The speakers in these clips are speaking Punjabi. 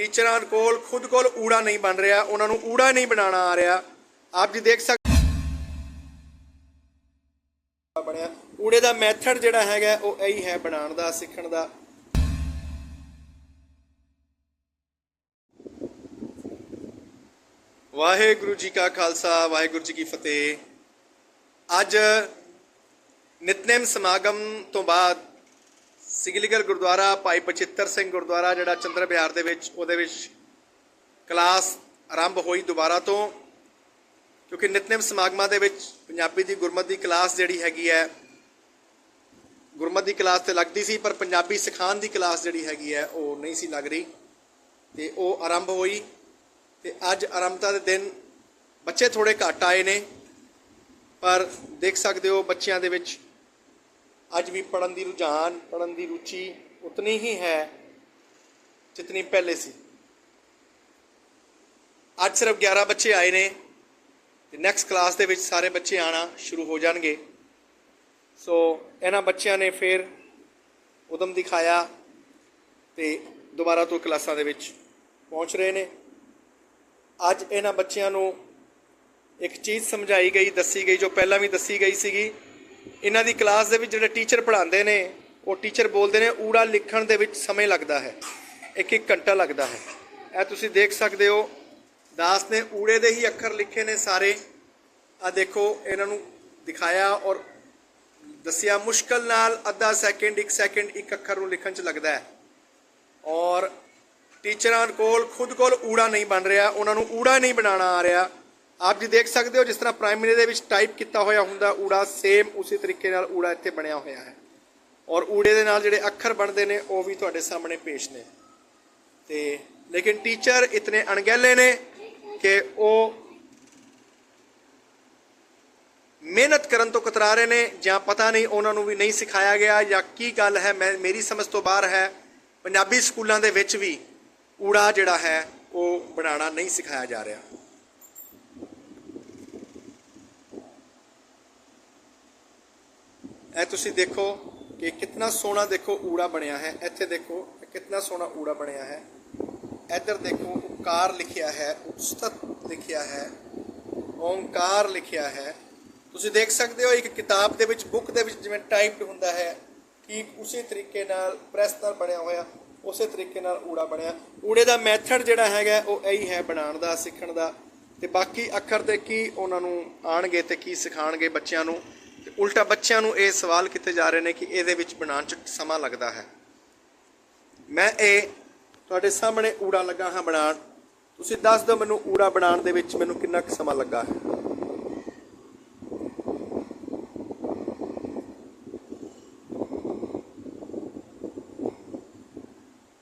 ਟੀਚਰਾਂ ਕੋਲ, ਖੁਦ ਕੋਲ ਊੜਾ ਨਹੀਂ ਬਣ ਰਿਹਾ, ਉਹਨਾਂ ਨੂੰ ਊੜਾ ਨਹੀਂ ਬਣਾਉਣਾ ਆ ਰਿਹਾ। ਆਪ ਜੀ ਦੇਖ ਸਕਦੇ ਬਣਿਆ। ਊੜੇ ਦਾ ਮੈਥਡ ਜਿਹੜਾ ਹੈਗਾ, ਉਹ ਇਹੀ ਹੈ ਬਣਾਉਣ ਦਾ, ਸਿੱਖਣ ਦਾ। ਵਾਹਿਗੁਰੂ ਜੀ ਕਾ ਖਾਲਸਾ, ਵਾਹਿਗੁਰੂ ਜੀ ਕੀ ਫਤਿਹ। ਅੱਜ ਨਿਤਨੇਮ ਸਮਾਗਮ ਤੋਂ ਬਾਅਦ ਸਿਗਲੀਗਰ ਗੁਰਦੁਆਰਾ, ਭਾਈ ਪਚਿੱਤਰ ਸਿੰਘ ਗੁਰਦੁਆਰਾ, ਜਿਹੜਾ ਚੰਦਰ ਬਿਹਾਰ ਦੇ ਵਿੱਚ, ਉਹਦੇ ਵਿੱਚ ਕਲਾਸ ਆਰੰਭ ਹੋਈ ਦੁਬਾਰਾ ਤੋਂ, ਕਿਉਂਕਿ ਨਿਤਨੇਮ ਸਮਾਗਮਾਂ ਦੇ ਵਿੱਚ ਪੰਜਾਬੀ ਦੀ ਗੁਰਮਤ ਦੀ ਕਲਾਸ ਜਿਹੜੀ ਹੈਗੀ ਹੈ, ਗੁਰਮਤ ਦੀ ਕਲਾਸ ਤੇ ਲੱਗਦੀ ਸੀ, ਪਰ ਪੰਜਾਬੀ ਸਿਖਾਉਣ ਦੀ ਕਲਾਸ ਜਿਹੜੀ ਹੈਗੀ ਹੈ, ਉਹ ਨਹੀਂ ਸੀ ਲੱਗ ਰਹੀ, ਤੇ ਉਹ ਆਰੰਭ ਹੋਈ, ਤੇ ਅੱਜ ਆਰੰਭਤਾ ਦੇ ਦਿਨ ਬੱਚੇ ਥੋੜੇ ਘੱਟ ਆਏ ਨੇ, ਪਰ ਦੇਖ ਸਕਦੇ ਹੋ ਬੱਚਿਆਂ ਦੇ ਵਿੱਚ ਅੱਜ ਵੀ ਪੜਨ ਦੀ ਰੁਝਾਨ ਪੜਨ ਦੀ ਰੁਚੀ ਉਤਨੀ ਹੀ ਹੈ ਜਿਤਨੀ ਪਹਿਲੇ ਸੀ। ਅੱਜ ਸਿਰਫ 11 ਬੱਚੇ ਆਏ ਨੇ ਤੇ ਨੈਕਸਟ ਕਲਾਸ ਦੇ ਵਿੱਚ ਸਾਰੇ ਬੱਚੇ ਆਣਾ ਸ਼ੁਰੂ ਹੋ ਜਾਣਗੇ। ਸੋ ਇਹਨਾਂ ਬੱਚਿਆਂ ਨੇ ਫਿਰ ਉਦਮ ਦਿਖਾਇਆ ਤੇ ਦੁਬਾਰਾ ਤੋਂ ਕਲਾਸਾਂ ਦੇ ਵਿੱਚ ਪਹੁੰਚ ਰਹੇ ਨੇ। ਅੱਜ ਇਹਨਾਂ ਬੱਚਿਆਂ ਨੂੰ ਇੱਕ ਚੀਜ਼ ਸਮਝਾਈ ਗਈ, ਦੱਸੀ ਗਈ, ਜੋ ਪਹਿਲਾਂ ਵੀ ਦੱਸੀ ਗਈ ਸੀਗੀ। ਇਹਨਾਂ ਦੀ ਕਲਾਸ ਦੇ ਵਿੱਚ ਜਿਹੜੇ ਟੀਚਰ ਪੜ੍ਹਾਉਂਦੇ ਨੇ, ਉਹ ਟੀਚਰ ਬੋਲਦੇ ਨੇ, ਊੜਾ ਲਿਖਣ ਦੇ ਵਿੱਚ ਸਮੇਂ ਲੱਗਦਾ ਹੈ, ਇੱਕ ਇੱਕ ਘੰਟਾ ਲੱਗਦਾ ਹੈ। ਇਹ ਤੁਸੀਂ ਦੇਖ ਸਕਦੇ ਹੋ, ਦਾਸ ਨੇ ਊੜੇ ਦੇ ਹੀ ਅੱਖਰ ਲਿਖੇ ਨੇ ਸਾਰੇ। ਆ ਦੇਖੋ, ਇਹਨਾਂ ਨੂੰ ਦਿਖਾਇਆ ਔਰ ਦੱਸਿਆ, ਮੁਸ਼ਕਲ ਨਾਲ ਅੱਧਾ ਸੈਕਿੰਡ, ਇੱਕ ਸੈਕਿੰਡ, ਇੱਕ ਅੱਖਰ ਨੂੰ ਲਿਖਣ 'ਚ ਲੱਗਦਾ ਹੈ। ਔਰ ਟੀਚਰਾਂ ਕੋਲ, ਖੁਦ ਕੋਲ ਊੜਾ ਨਹੀਂ ਬਣ ਰਿਹਾ, ਉਹਨਾਂ ਨੂੰ ਊੜਾ ਨਹੀਂ ਬਣਾਉਣਾ ਆ ਰਿਹਾ। ਆਪ ਜੀ ਦੇਖ ਸਕਦੇ ਹੋ ਜਿਸ ਤਰ੍ਹਾਂ ਪ੍ਰਾਇਮਰੀ ਦੇ ਵਿੱਚ ਟਾਈਪ ਕੀਤਾ ਹੋਇਆ ਹੁੰਦਾ, ਊੜਾ ਸੇਮ ਉਸੇ ਤਰੀਕੇ ਨਾਲ ਊੜਾ ਇੱਥੇ ਬਣਿਆ ਹੋਇਆ ਹੈ। ਔਰ ਊੜੇ ਦੇ ਨਾਲ ਜਿਹੜੇ ਅੱਖਰ ਬਣਦੇ ਨੇ, ਉਹ ਵੀ ਤੁਹਾਡੇ ਸਾਹਮਣੇ ਪੇਸ਼ ਨੇ। ਤੇ ਲੇਕਿਨ ਟੀਚਰ ਇਤਨੇ ਅਣਗਹਿਲੇ ਨੇ ਕਿ ਉਹ ਮਿਹਨਤ ਕਰਨ ਤੋਂ ਕਤਰਾ ਰਹੇ ਨੇ, ਜਾਂ ਪਤਾ ਨਹੀਂ ਉਹਨਾਂ ਨੂੰ ਵੀ ਨਹੀਂ ਸਿਖਾਇਆ ਗਿਆ, ਜਾਂ ਕੀ ਗੱਲ ਹੈ, ਮੈਂ, ਮੇਰੀ ਸਮਝ ਤੋਂ ਬਾਹਰ ਹੈ। ਪੰਜਾਬੀ ਸਕੂਲਾਂ ਦੇ ਵਿੱਚ ਵੀ ਊੜਾ ਜਿਹੜਾ ਹੈ, ਉਹ ਬਣਾਉਣਾ ਨਹੀਂ ਸਿਖਾਇਆ ਜਾ ਰਿਹਾ। ਇਹ ਤੁਸੀਂ ਦੇਖੋ ਕਿ ਕਿੰਨਾ ਸੋਹਣਾ ਦੇਖੋ ਊੜਾ ਬਣਿਆ ਹੈ। ਇੱਥੇ ਦੇਖੋ ਕਿੰਨਾ ਸੋਹਣਾ ਊੜਾ ਬਣਿਆ ਹੈ। ਇੱਧਰ ਦੇਖੋ ਉਕਾਰ ਲਿਖਿਆ ਹੈ ਉਸਤਤ ਲਿਖਿਆ ਹੈ, ਓੰਕਾਰ ਲਿਖਿਆ ਹੈ। ਤੁਸੀਂ ਦੇਖ ਸਕਦੇ ਹੋ ਇੱਕ ਕਿਤਾਬ ਦੇ ਵਿੱਚ, ਬੁੱਕ ਦੇ ਵਿੱਚ ਜਿਵੇਂ ਟਾਈਪਡ ਹੁੰਦਾ ਹੈ, ਠੀਕ ਉਸੇ ਤਰੀਕੇ ਨਾਲ ਪ੍ਰੈਸ ਨਾਲ ਬਣਿਆ ਹੋਇਆ, ਉਸੇ ਤਰੀਕੇ ਨਾਲ ਊੜਾ ਬਣਿਆ। ਊੜੇ ਦਾ ਮੈਥਡ ਜਿਹੜਾ ਹੈਗਾ, ਉਹ ਇਹੀ ਹੈ ਬਣਾਉਣ ਦਾ, ਸਿੱਖਣ ਦਾ। ਤੇ ਬਾਕੀ ਅੱਖਰ ਤੇ ਕੀ ਉਹਨਾਂ ਨੂੰ ਆਣਗੇ ਤੇ ਕੀ ਸਿਖਾਣਗੇ ਬੱਚਿਆਂ ਨੂੰ ਤੇ ਉਲਟਾ ਬੱਚਿਆਂ ਨੂੰ ਇਹ ਸਵਾਲ ਕੀਤੇ ਜਾ ਰਹੇ ਨੇ ਕਿ ਇਹਦੇ ਵਿੱਚ ਬਣਾਉਣ ਚ ਸਮਾਂ ਲੱਗਦਾ ਹੈ। ਮੈਂ ਇਹ ਤੁਹਾਡੇ ਸਾਹਮਣੇ ਊੜਾ ਲੱਗਾ ਹਾਂ ਬਣਾਉਣ। ਤੁਸੀਂ ਦੱਸ ਦਿਓ ਮੈਨੂੰ ਊੜਾ ਬਣਾਉਣ ਦੇ ਵਿੱਚ ਮੈਨੂੰ ਕਿੰਨਾ ਕੁ ਸਮਾਂ ਲੱਗਾ ਹੈ।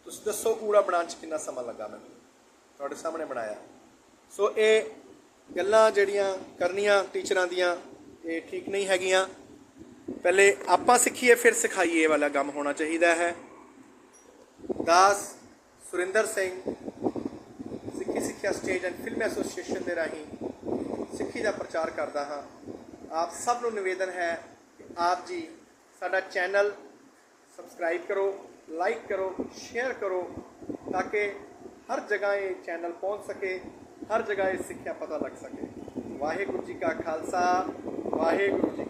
ਤੁਸੀਂ ਦੱਸੋ ਊੜਾ ਬਣਾਉਣ ਚ ਕਿੰਨਾ ਸਮਾਂ ਲੱਗਾ ਮੈਨੂੰ। ਤੁਹਾਡੇ ਸਾਹਮਣੇ ਬਣਾਇਆ। ਸੋ ਇਹ ਗੱਲਾਂ ਜਿਹੜੀਆਂ ਕਰਨੀਆਂ ਟੀਚਰਾਂ ਦੀਆਂ ਇਹ ਠੀਕ ਨਹੀਂ ਹੈਗੀਆਂ। ਪਹਿਲੇ ਆਪਾਂ ਸਿੱਖੀਏ, ਫਿਰ ਸਿਖਾਈਏ ਵਾਲਾ ਕੰਮ ਹੋਣਾ ਚਾਹੀਦਾ ਹੈ। ਦਾਸ ਸੁਰਿੰਦਰ ਸਿੰਘ, ਸਿੱਖੀ ਸਿੱਖਿਆ ਸਟੇਜ ਐਂਡ ਫਿਲਮ ਐਸੋਸੀਏਸ਼ਨ ਦੇ ਰਾਹੀਂ ਸਿੱਖੀ ਦਾ ਪ੍ਰਚਾਰ ਕਰਦਾ ਹਾਂ। ਆਪ ਸਭ ਨੂੰ ਨਿਵੇਦਨ ਹੈ ਕਿ ਆਪ ਜੀ ਸਾਡਾ ਚੈਨਲ ਸਬਸਕ੍ਰਾਈਬ ਕਰੋ, ਲਾਈਕ ਕਰੋ, ਸ਼ੇਅਰ ਕਰੋ ਤਾਂ ਕਿ ਹਰ ਜਗ੍ਹਾ ਇਹ ਚੈਨਲ ਪਹੁੰਚ ਸਕੇ, ਹਰ ਜਗ੍ਹਾ ਇਹ ਸਿੱਖਿਆ ਪਤਾ ਲੱਗ ਸਕੇ। ਵਾਹਿਗੁਰੂ ਜੀ ਕਾ ਖਾਲਸਾ। ਵਾਹਿਗੁਰੂ ਜੀ